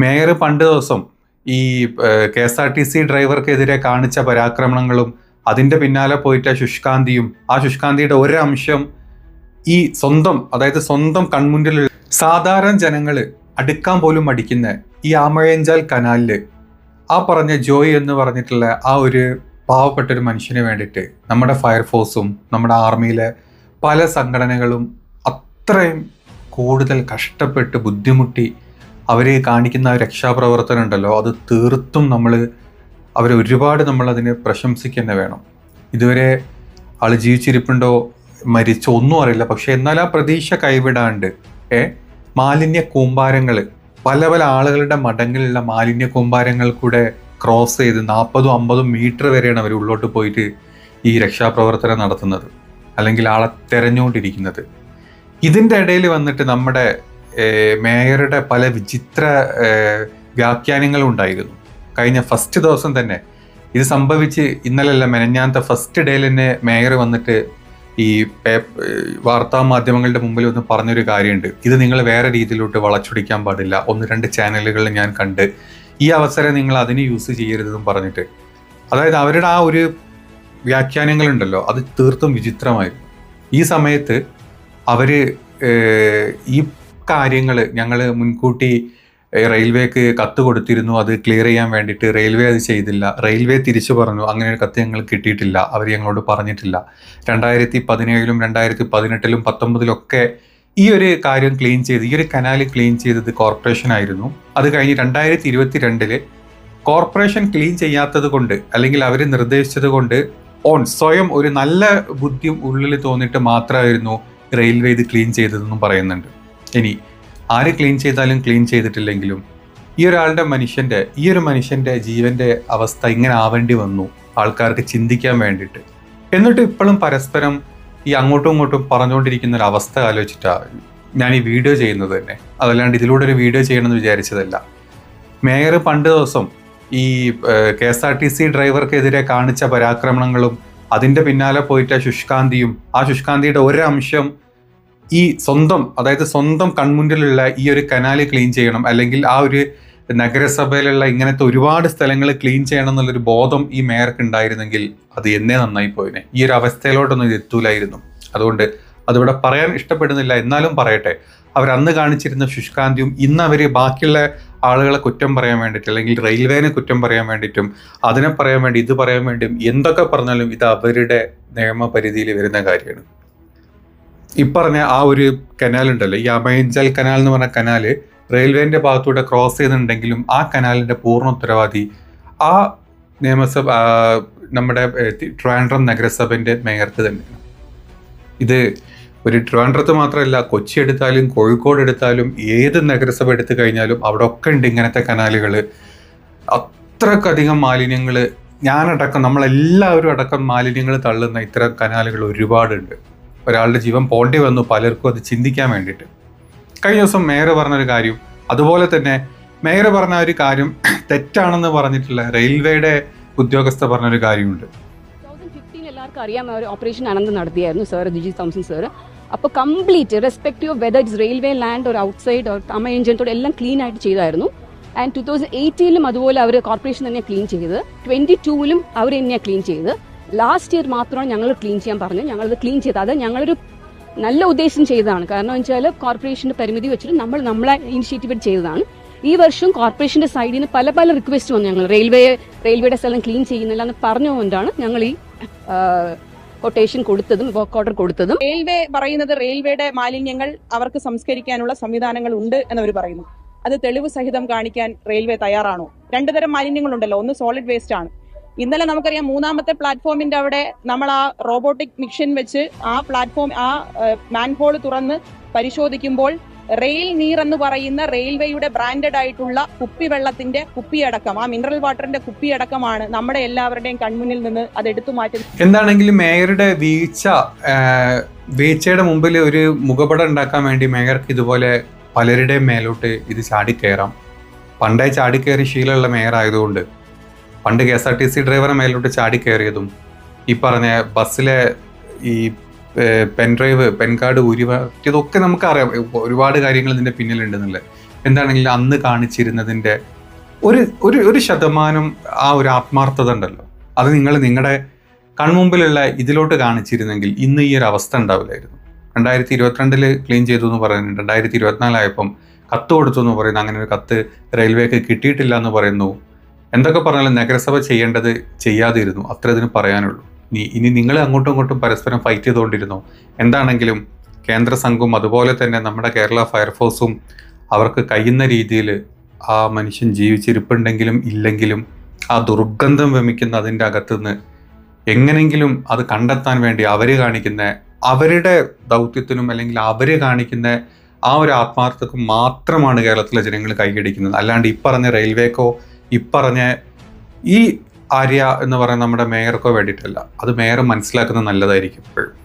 Mayor പണ്ട് ദിവസം ഈ K S R T C ഡ്രൈവർക്കെതിരെ കാണിച്ച പരാക്രമണങ്ങളും അതിന്റെ പിന്നാലെ പോയിട്ട് ശുഷ്കാന്തിയും ആ ശുഷ്കാന്തിയുടെ ഒരംശം ഈ സ്വന്തം അതായത് സ്വന്തം കൺമുന്നിൽ സാധാരണ ജനങ്ങൾ അടുക്കാൻ പോലും മടിക്കുന്ന ഈ ആമഴേഞ്ചാൽ കനാലിൽ ആ പറഞ്ഞ ജോയ് എന്ന് പറഞ്ഞിട്ടുള്ള ആ ഒരു പാവപ്പെട്ട ഒരു മനുഷ്യന് വേണ്ടിയിട്ട് നമ്മുടെ ഫയർഫോഴ്സും നമ്മുടെ ആർമിയിലെ പല സംഘടനകളും അത്രയും കൂടുതൽ കഷ്ടപ്പെട്ട് ബുദ്ധിമുട്ടി അവർ കാണിക്കുന്ന രക്ഷാപ്രവർത്തനം ഉണ്ടല്ലോ അത് തീർത്തും നമ്മൾ അവരെ ഒരുപാട് നമ്മൾ അതിനെ വേണം. ഇതുവരെ ആൾ ജീവിച്ചിരിപ്പുണ്ടോ മരിച്ചോ ഒന്നും അറിയില്ല. പക്ഷെ എന്നാൽ ആ പ്രതീക്ഷ കൈവിടാണ്ട് ഏ മാലിന്യ കൂമ്പാരങ്ങൾ പല പല ആളുകളുടെ മടങ്ങിലുള്ള മാലിന്യ കൂമ്പാരങ്ങൾ കൂടെ ക്രോസ് ചെയ്ത് നാൽപ്പതും അമ്പതും മീറ്റർ വരെയാണ് അവർ ഉള്ളോട്ട് പോയിട്ട് ഈ രക്ഷാപ്രവർത്തനം നടത്തുന്നത്. അല്ലെങ്കിൽ ആളെ തെരഞ്ഞുകൊണ്ടിരിക്കുന്നത്. ഇതിന്റെ ഇടയിൽ വന്നിട്ട് നമ്മുടെ മേയറുടെ പല വിചിത്ര വ്യാഖ്യാനങ്ങളും ഉണ്ടായിരുന്നു. കഴിഞ്ഞ ഫസ്റ്റ് ദിവസം തന്നെ. ഇത് സംഭവിച്ച് ഇന്നലല്ല മെനഞ്ഞാന്ത ഫസ്റ്റ് ഡേയിൽ തന്നെ മേയർ വന്നിട്ട് ഈ വാർത്താ മാധ്യമങ്ങളുടെ മുമ്പിൽ ഒന്ന് പറഞ്ഞൊരു കാര്യമുണ്ട്. ഇത് നിങ്ങൾ വേറെ രീതിയിലോട്ട് വളച്ചൊടിക്കാൻ പാടില്ല. ഒന്ന് രണ്ട് ചാനലുകളിൽ ഞാൻ കണ്ട് ഈ അവസരം നിങ്ങൾ അതിന് യൂസ് ചെയ്യരുതെന്നും പറഞ്ഞിട്ട്. അതായത് അവരുടെ ആ ഒരു വ്യാഖ്യാനങ്ങളുണ്ടല്ലോ അത് തീർത്തും വിചിത്രമായിരുന്നു. ഈ സമയത്ത് അവർ ഈ കാര്യങ്ങൾ ഞങ്ങൾ മുൻകൂട്ടി റെയിൽവേക്ക് കത്ത് കൊടുത്തിരുന്നു. അത് ക്ലിയർ ചെയ്യാൻ വേണ്ടിയിട്ട് റെയിൽവേ അത് ചെയ്തില്ല. റെയിൽവേ തിരിച്ചു പറഞ്ഞു. അങ്ങനെ ഒരു കത്ത് ഞങ്ങൾ കിട്ടിയിട്ടില്ല. അവർ ഞങ്ങളോട് പറഞ്ഞിട്ടില്ല. രണ്ടായിരത്തി പതിനേഴിലും രണ്ടായിരത്തി പതിനെട്ടിലും പത്തൊമ്പതിലൊക്കെ ഈ ഒരു കാര്യം ക്ലീൻ ചെയ്ത് ഈ ഒരു കനാൽ ക്ലീൻ ചെയ്തത് കോർപ്പറേഷൻ ആയിരുന്നു. അത് കഴിഞ്ഞ് രണ്ടായിരത്തി ഇരുപത്തി രണ്ടിൽ കോർപ്പറേഷൻ ക്ലീൻ ചെയ്യാത്തത് കൊണ്ട് അല്ലെങ്കിൽ അവർ നിർദ്ദേശിച്ചത് കൊണ്ട് ഓൺ സ്വയം ഒരു നല്ല ബുദ്ധി ഉള്ളിൽ തോന്നിയിട്ട് മാത്രമായിരുന്നു റെയിൽവേ ഇത് ക്ലീൻ ചെയ്തതെന്നും പറയുന്നുണ്ട്. ഇനി ആര് ക്ലീൻ ചെയ്താലും ക്ലീൻ ചെയ്തിട്ടില്ലെങ്കിലും ഈ ഒരാളുടെ മനുഷ്യന്റെ ഈ ഒരു മനുഷ്യന്റെ ജീവന്റെ അവസ്ഥ ഇങ്ങനെ ആവേണ്ടി വന്നു. ആൾക്കാർക്ക് ചിന്തിക്കാൻ വേണ്ടിയിട്ട്. എന്നിട്ട് ഇപ്പോഴും പരസ്പരം ഈ അങ്ങോട്ടും ഇങ്ങോട്ടും പറഞ്ഞുകൊണ്ടിരിക്കുന്ന ഒരു അവസ്ഥ ആലോചിച്ചിട്ടാണ് ഞാൻ ഈ വീഡിയോ ചെയ്യുന്നത് തന്നെ. അതല്ലാണ്ട് ഇതിലൂടെ ഒരു വീഡിയോ ചെയ്യണമെന്ന് വിചാരിച്ചതല്ല. മേയർ പണ്ട് ദിവസം ഈ K S R T C ഡ്രൈവർക്കെതിരെ കാണിച്ച പരാക്രമണങ്ങളും അതിന്റെ പിന്നാലെ പോയിട്ട് ശുഷ്കാന്തിയും ആ ശുഷ്കാന്തിയുടെ ഒരംശം ഈ സ്വന്തം അതായത് സ്വന്തം കൺമുന്നിലുള്ള ഈ ഒരു കനാല് ക്ലീൻ ചെയ്യണം അല്ലെങ്കിൽ ആ ഒരു നഗരസഭയിലുള്ള ഇങ്ങനത്തെ ഒരുപാട് സ്ഥലങ്ങൾ ക്ലീൻ ചെയ്യണം എന്നുള്ളൊരു ബോധം ഈ മേയർക്ക് ഉണ്ടായിരുന്നെങ്കിൽ അത് എന്നേ നന്നായി പോയിനെ. ഈ ഒരു അവസ്ഥയിലോട്ടൊന്നും ഇത് എത്തൂലായിരുന്നു. അതുകൊണ്ട് അതിവിടെ പറയാൻ ഇഷ്ടപ്പെടുന്നില്ല. എന്നാലും പറയട്ടെ. അവർ അന്ന് കാണിച്ചിരുന്ന ശുഷ്കാന്തിയും ഇന്ന് അവർ ബാക്കിയുള്ള ആളുകളെ കുറ്റം പറയാൻ വേണ്ടിയിട്ട് അല്ലെങ്കിൽ റെയിൽവേനെ കുറ്റം പറയാൻ വേണ്ടിയിട്ടും അതിനെ പറയാൻ വേണ്ടി ഇത് പറയാൻ വേണ്ടിയും എന്തൊക്കെ പറഞ്ഞാലും ഇത് അവരുടെ നിയമപരിധിയിൽ വരുന്ന കാര്യമാണ്. ഈ പറഞ്ഞ ആ ഒരു കനാൽ ഉണ്ടല്ലോ ഈ അമയഞ്ചൽ കനാൽ എന്ന് പറഞ്ഞ കനാല് റെയിൽവേന്റെ ഭാഗത്തൂടെ ക്രോസ് ചെയ്യുന്നുണ്ടെങ്കിലും ആ കനാലിന്റെ പൂർണ ഉത്തരവാദി ആ നിയമസഭ നമ്മുടെ ട്രിവാൻഡ്രം നഗരസഭന്റെ മേയർക്ക് തന്നെയാണ് ഇത് ഒരു ട്രിവാൻഡ്രത്ത് മാത്രമല്ല കൊച്ചി എടുത്താലും കോഴിക്കോട് എടുത്താലും ഏത് നഗരസഭ എടുത്തു കഴിഞ്ഞാലും അവിടെ ഒക്കെ ഉണ്ട് ഇങ്ങനത്തെ കനാലുകൾ അത്രക്കധികം മാലിന്യങ്ങൾ ഞാനടക്കം നമ്മളെല്ലാവരും അടക്കം മാലിന്യങ്ങൾ തള്ളുന്ന ഇത്തരം കനാലുകൾ ഒരുപാടുണ്ട്. ഒരാളുടെ ജീവൻ പോണ്ടി വന്നു പലർക്കും അത് ചിന്തിക്കാൻ വേണ്ടിയിട്ട്. കഴിഞ്ഞ ദിവസം മേയർ പറഞ്ഞൊരു കാര്യം അതുപോലെ തന്നെ മേയർ പറഞ്ഞ ഒരു കാര്യം തെറ്റാണെന്ന് പറഞ്ഞിട്ടുള്ള റെയിൽവേയുടെ ഉദ്യോഗസ്ഥ പറഞ്ഞൊരു കാര്യമുണ്ട്. എല്ലാവർക്കും അറിയാം അവർ ഓപ്പറേഷൻ അനന്ത് നടത്തിയായിരുന്നു സാർ ദിജി തോംസൺ സാർ അപ്പോൾ complete respective whether it's railway land ഒരു ഔട്ട്സൈഡ് ഒരു തമ എഞ്ചിനത്തോടെ എല്ലാം ക്ലീൻ ആയിട്ട് ചെയ്തായിരുന്നു. ആൻഡ് ടു തൗസൻഡ് എയ്റ്റീനിലും അതുപോലെ അവർ കോർപ്പറേഷൻ തന്നെ ക്ലീൻ ചെയ്ത് ട്വന്റി ടൂവിലും അവർ തന്നെയാണ് ക്ലീൻ ചെയ്ത് ലാസ്റ്റ് ഇയർ മാത്രമാണ് ഞങ്ങൾ ക്ലീൻ ചെയ്യാൻ പറഞ്ഞു ഞങ്ങളത് ക്ലീൻ ചെയ്ത് അത് ഞങ്ങളൊരു നല്ല ഉദ്ദേശം ചെയ്തതാണ്. കാരണം വെച്ചാൽ കോർപ്പറേഷന്റെ പരിമിതി വെച്ചിട്ട് നമ്മൾ നമ്മളെ ഇനിഷ്യേറ്റീവ് ചെയ്തതാണ്. ഈ വർഷം കോർപ്പറേഷന്റെ സൈഡിൽ നിന്ന് പല പല റിക്വസ്റ്റ് വന്നു ഞങ്ങൾ. റെയിൽവേ റെയിൽവേയുടെ സ്ഥലം ക്ലീൻ ചെയ്യുന്നില്ല എന്ന് പറഞ്ഞുകൊണ്ടാണ് ഞങ്ങൾ ഈ കൊട്ടേഷൻ കൊടുത്തതും വർക്ക് ഓർഡർ കൊടുത്തതും. റെയിൽവേ പറയുന്നത് റെയിൽവേയുടെ മാലിന്യങ്ങൾ അവർക്ക് സംസ്കരിക്കാനുള്ള സംവിധാനങ്ങൾ ഉണ്ട് എന്നവർ പറയുന്നു. അത് തെളിവ് സഹിതം കാണിക്കാൻ റെയിൽവേ തയ്യാറാണോ? രണ്ടുതരം മാലിന്യങ്ങളുണ്ടല്ലോ. ഒന്ന് സോളിഡ് വേസ്റ്റ് ആണ്. ഇന്നലെ നമുക്കറിയാം മൂന്നാമത്തെ പ്ലാറ്റ്ഫോമിന്റെ അവിടെ നമ്മൾ ആ റോബോട്ടിക് മിഷൻ വെച്ച് ആ പ്ലാറ്റ്ഫോം ആ മാൻഹോൾ തുറന്ന് പരിശോധിക്കുമ്പോൾ റെയിൽ നീർ എന്ന് പറയുന്ന റെയിൽവേയുടെ ബ്രാൻഡഡ് ആയിട്ടുള്ള കുപ്പി കുപ്പിവെള്ളത്തിന്റെ കുപ്പിയടക്കം ആ മിനറൽ വാട്ടറിന്റെ കുപ്പിയടക്കമാണ് നമ്മുടെ എല്ലാവരുടെയും കൺമുന്നിൽ നിന്ന് അത് എടുത്തു മാറ്റുന്നത്. എന്താണെങ്കിലും മേയറുടെ വീഴ്ച വീഴ്ചയുടെ മുമ്പിൽ ഒരു മുഖപടം ഉണ്ടാക്കാൻ വേണ്ടി മേയർക്ക് ഇതുപോലെ പലരുടെയും മേലോട്ട് ഇത് ചാടിക്കയറാം പണ്ടേ ചാടിക്കയറി ശീലമുള്ള മേയർ ആയതുകൊണ്ട് പണ്ട് K S R T C ഡ്രൈവറെ മേലോട്ട് ചാടി കയറിയതും ഈ പറഞ്ഞ ബസ്സിലെ ഈ പെൻ ഡ്രൈവ് പെൻ കാർഡ് ഊരി മാറ്റിയതൊക്കെ നമുക്കറിയാം. ഒരുപാട് കാര്യങ്ങൾ ഇതിന്റെ പിന്നിലുണ്ടെന്നുള്ളത്. എന്താണെങ്കിലും അന്ന് കാണിച്ചിരുന്നതിന്റെ ഒരു ഒരു ഒരു ശതമാനം ആ ഒരു ആത്മാർത്ഥത ഉണ്ടല്ലോ. അത് നിങ്ങൾ നിങ്ങളുടെ കൺമുമ്പിലുള്ള ഇതിലോട്ട് കാണിച്ചിരുന്നെങ്കിൽ ഇന്ന് ഈ ഒരു അവസ്ഥ ഉണ്ടാവില്ലായിരുന്നു. രണ്ടായിരത്തി ഇരുപത്തിരണ്ടിൽ ക്ലീൻ ചെയ്തു എന്ന് പറയുന്നുണ്ട് രണ്ടായിരത്തി ഇരുപത്തിനാലായപ്പം കത്ത് കൊടുത്തു എന്ന് പറയുന്നു. അങ്ങനെ ഒരു കത്ത് റെയിൽവേക്ക് കിട്ടിയിട്ടില്ല എന്ന് പറയുന്നു. എന്തൊക്കെ പറഞ്ഞാലും നഗരസഭ ചെയ്യേണ്ടത് ചെയ്യാതിരുന്നു. അത്ര ഇതിന് പറയാനുള്ളൂ. നീ ഇനി നിങ്ങൾ അങ്ങോട്ടും ഇങ്ങോട്ടും പരസ്പരം ഫൈറ്റ് ചെയ്തുകൊണ്ടിരുന്നു. എന്താണെങ്കിലും കേന്ദ്ര സംഘവും അതുപോലെ തന്നെ നമ്മുടെ കേരള ഫയർഫോഴ്സും അവർക്ക് കഴിയുന്ന രീതിയിൽ ആ മനുഷ്യൻ ജീവിച്ചിരിപ്പുണ്ടെങ്കിലും ഇല്ലെങ്കിലും ആ ദുർഗന്ധം വമിക്കുന്ന അതിന്റെ അകത്തുനിന്ന് എങ്ങനെങ്കിലും അത് കണ്ടെത്താൻ വേണ്ടി അവർ കാണിക്കുന്ന അവരുടെ ദൗത്യത്തിനും അല്ലെങ്കിൽ അവർ കാണിക്കുന്ന ആ ഒരു ആത്മാർത്ഥക്കും മാത്രമാണ് കേരളത്തിലെ ജനങ്ങൾ കൈയടിക്കുന്നത്. അല്ലാണ്ട് ഇപ്പറഞ്ഞ റെയിൽവേക്കോ ഇപ്പറഞ്ഞ ഈ ആര്യ എന്ന് പറയുന്ന നമ്മുടെ മേയർക്കോ വേണ്ടിയിട്ടല്ല. അത് മേയർ മനസ്സിലാക്കുന്നത് നല്ലതായിരിക്കും എപ്പോഴും